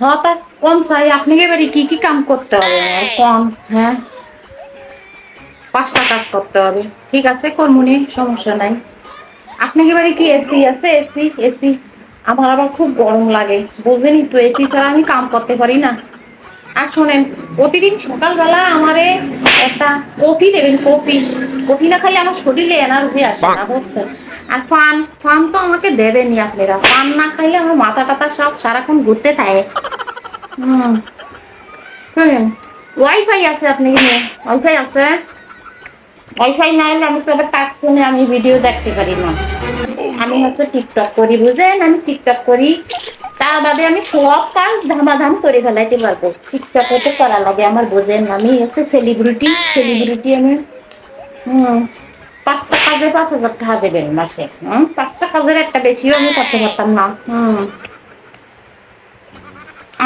হ্যাঁ তা কোন চাই আপনাকে এবারে কি কি কাম করতে হবে? কোন? হ্যাঁ? পাঁচটা কাজ করতে হবে। ঠিক আছে কর্মুনি সমস্যা নাই। আপনাকে বাড়ি কি এসি আছে? AC AC. আমার আবার খুব গরম লাগে। বোঝেনি তো এসি ছাড়া আমি কাম করতে পারি না। আর শোনেন প্রতিদিন সকালবেলা আমারে একটা কফি দেবেন কফি। কফি না খাইলে আমার শরীরে এনার্জি আসে না বুঝছেন? আর ফান ফান তো আমাকে দেবেনি আপনারা। ফান না খাইলে আমার মাথা টাথা সব সারাক্ষণ ঘুরতে থাকে। হুম। শোনেন ওয়াইফাই আছে আপনি ওয়াইফাই আছে? ওয়াইফাই না হলে আমি তো আবার টাচ ফোনে আমি ভিডিও দেখতে পারি না। আমি হচ্ছে টিকটক করি, বুঝলেন? আমি টিকটক করি। তা বাদে আমি সব কাজ ধামাধাম করে ফেলাইতে পারব। টিকটকে তো করা লাগে, আমার বোঝেন আমি হচ্ছে সেলিব্রিটি সেলিব্রিটি আমি, হুম। পাঁচটা কাজে পাঁচ হাজার টাকা দেবেন মাসে। হুম? পাঁচটা কাজের একটা বেশিও আমি করতে পারতাম না। হুম।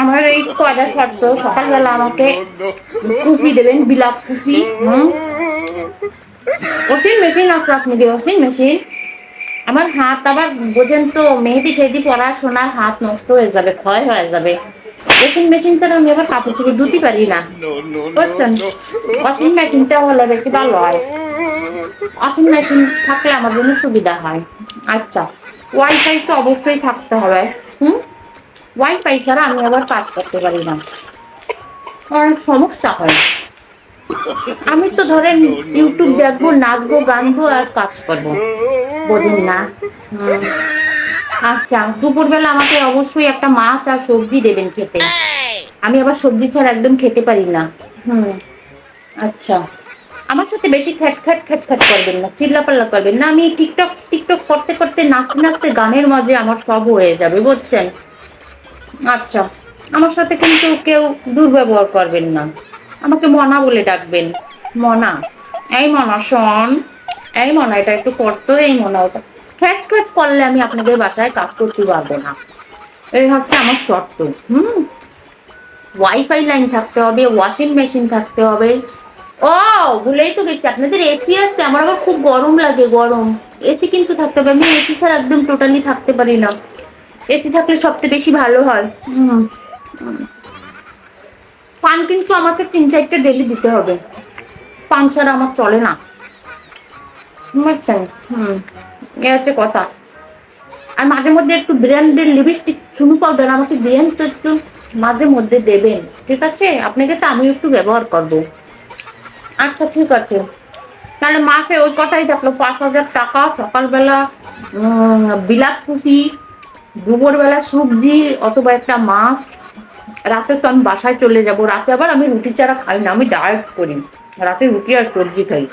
আমার এই কয়টা শর্ত সকালবেলা আমাকে কুফি দেবেন, বিলাপ কুফি হুম? ওয়াশিং মেশিন আছে আপনি কি ওয়াশিং মেশিন? আমার হাত আবার বোঝেন তো, মেহেদি টেহেদি পড়াশোনার হাত নষ্ট হয়ে যাবে, ক্ষয় হয়ে যাবে। ওয়াশিং মেশিন ছাড়া আমি আবার কাপড় চোপড় ধুতে পারি না। বুঝছেন? ওয়াশিং মেশিনটা হলে বেশি ভালো হয়। ওয়াশিং মেশিন থাকলে আমার জন্য সুবিধা হয়। আচ্ছা ওয়াইফাই তো অবশ্যই থাকতে হবে, হুম? ওয়াইফাই ছাড়া আমি আবার কাজ করতে পারি না। অনেক সমস্যা হয়। আমি তো ধরেন ইউটিউব দেখব, নাচবো, গানবো আর কাজ করব। বোঝেন না। আচ্ছা দুপুরবেলা আমাকে অবশ্যই একটা মাছ আর সবজি দেবেন খেতে। আমি আবার সবজি ছাড়া একদম খেতে পারি না। হুম। আচ্ছা। আমার সাথে বেশি খ্যাট খ্যাট খ্যাট খ্যাট করবেন না, চিল্লাপাল্লা করবেন না। আমি টিকটক টিকটক করতে করতে নাচতে নাচতে গানের মাঝে আমার সব হয়ে যাবে, বুঝছেন? আচ্ছা আমার সাথে কিন্তু কেউ দুর্ব্যবহার করবেন না। আমাকে মনা বলে ডাকবেন। মনা? এই মনা, শোন। এই মনা, এটা একটু করতো এই মনা ওটা। খ্যাচ খ্যাচ করলে আমি আপনাদের বাসায় কাজ করতে পারব না। এই হচ্ছে আমার শর্ত, হুম? ওয়াইফাই লাইন থাকতে হবে ওয়াশিং মেশিন থাকতে হবে। ও, ভুলেই তো গেছি, আপনাদের এসি আসছে আমার আবার খুব গরম লাগে, গরম। এসি কিন্তু থাকতে হবে, আমি এসি ছাড়া একদম টোটালি থাকতে পারি না। এসি থাকলে সবচেয়ে বেশি ভালো হয়। পান কিন্তু আমাকে তিন চারটে ডেলি দিতে হবে। পান ছাড়া আমার চলে না। বুঝছেন? হুম। এ হচ্ছে কথা। আর মাঝে মধ্যে একটু ব্র্যান্ডের লিপস্টিক চুনু পাউডার আমাকে দেন তো একটু মাঝে মধ্যে দেবেন। ঠিক আছে? আপনাকে তো আমি একটু ব্যবহার করব। আচ্ছা ঠিক আছে। তাহলে মাসে ওই কথাই থাকল পাঁচ হাজার টাকা, সকালবেলা বিলাত কুচি দুপুরবেলা সবজি অথবা একটা মাছ, রাতে তো আমি বাসায় চলে যাব, রাতে আবার আমি রুটি ছাড়া খাই না, আমি ডায়েট করি। রাতে রুটি আর সবজি খাই।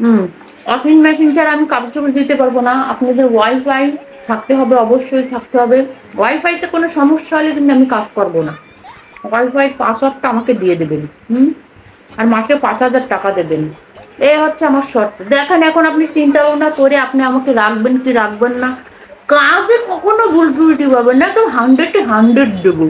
হুম ওয়াশিং মেশিন ছাড়া আমি কাপড় চোপড় দিতে পারব না। আপনাদের ওয়াইফাই থাকতে হবে, অবশ্যই থাকতে হবে। ওয়াইফাইতে কোনো সমস্যা হলে কিন্তু আমি কাজ করব না। ওয়াইফাই পাসওয়ার্ডটা আমাকে দিয়ে দেবেন, হুম? আর মাসে পাঁচ হাজার টাকা দেবেন। এ হচ্ছে আমার শর্ত। দেখেন, এখন আপনি চিন্তা ভাবনা করে আপনি আমাকে রাখবেন কি রাখবেন না। কাজে কখনো ভুল ত্রুটি পাবেন না তো হান্ড্রেডে হান্ড্রেড দেবো।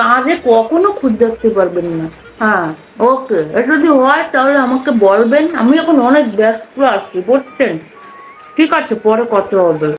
কাজে কখনো খুঁজ দেখতে পারবেন না। হ্যাঁ ওকে এটা যদি হয়, তাহলে আমাকে বলবেন। আমি এখন অনেক ব্যস্ত আসছি বুঝছেন ঠিক আছে, পরে কত হবে।